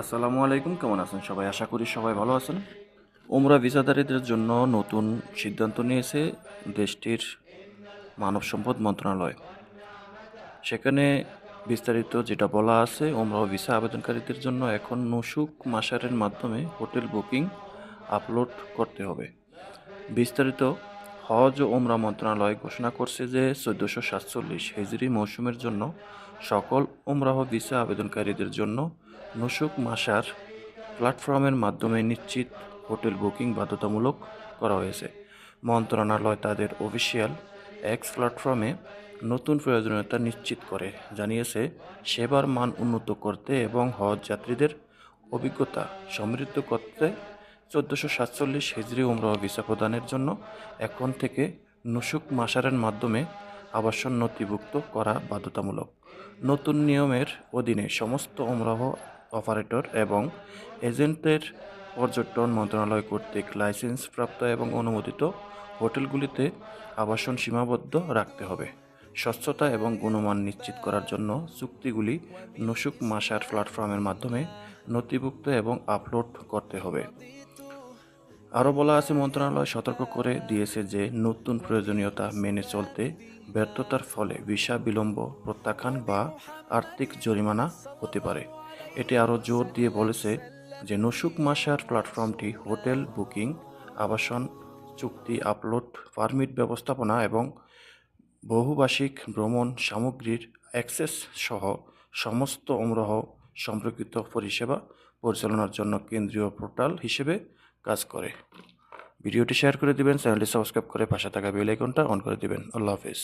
আসসালামু আলাইকুম, কেমন আছেন সবাই? আশা করি সবাই ভালো আছেন। ওমরা ভিসাদারীদের জন্য নতুন সিদ্ধান্ত নিয়েছে দেশটির মানব সম্পদ মন্ত্রণালয়। সেখানে বিস্তারিত যেটা বলা আছে ওমরা ভিসা আবেদনকারীদের জন্য এখন নসুক মাসারের মাধ্যমে হোটেল বুকিং আপলোড করতে হবে। বিস্তারিত হজ ও ওমরা মন্ত্রণালয় ঘোষণা করছে যে চোদ্দোশো সাতচল্লিশ হিজরি মৌসুমের জন্য সকল ওমরাহ ভিসা আবেদনকারীদের জন্য নসুক মাসার প্ল্যাটফর্মের মাধ্যমে নিশ্চিত হোটেল বুকিং বাধ্যতামূলক করা হয়েছে। মন্ত্রণালয় তাদের অফিসিয়াল এক্স প্ল্যাটফর্মে নতুন প্রয়োজনীয়তা নিশ্চিত করে জানিয়েছে, সেবার মান উন্নত করতে এবং হজ যাত্রীদের অভিজ্ঞতা সমৃদ্ধ করতে চোদ্দোশো সাতচল্লিশ হিজরি উমরাহ ভিসা প্রদানের জন্য এখন থেকে নুসুক মাসারের মাধ্যমে আবাসন নথিভুক্ত করা বাধ্যতামূলক। নতুন নিয়মের অধীনে সমস্ত উমরাহ অপারেটর এবং এজেন্টের পর্যটন মন্ত্রণালয় কর্তৃক লাইসেন্সপ্রাপ্ত এবং অনুমোদিত হোটেলগুলিতে আবাসন সীমাবদ্ধ রাখতে হবে। স্বচ্ছতা এবং গুণমান নিশ্চিত করার জন্য চুক্তিগুলি নুসুক মাসার প্ল্যাটফর্মের মাধ্যমে নথিভুক্ত এবং আপলোড করতে হবে। আরও বলা আছে, মন্ত্রণালয় সতর্ক করে দিয়েছে যে নতুন প্রয়োজনীয়তা মেনে চলতে ব্যর্থতার ফলে ভিসা বিলম্ব প্রত্যাখ্যান বা আর্থিক জরিমানা হতে পারে। এটি আরও জোর দিয়ে বলেছে যে নসুক মাসার প্ল্যাটফর্মটি হোটেল, বুকিং, আবাসন, চুক্তি আপলোড, পারমিট ব্যবস্থাপনা এবং বহুভাষিক ভ্রমণ সামগ্রীর অ্যাক্সেস সহ সমস্ত অমরহ সম্পর্কিত পরিষেবা পরিচালনার জন্য কেন্দ্রীয় পোর্টাল হিসেবে কাজ করে। ভিডিওটি শেয়ার করে দিবেন, চ্যানেলটি সাবস্ক্রাইব করে পাশে থাকা বেল আইকনটা অন করে দিবেন। আল্লাহ হাফিজ।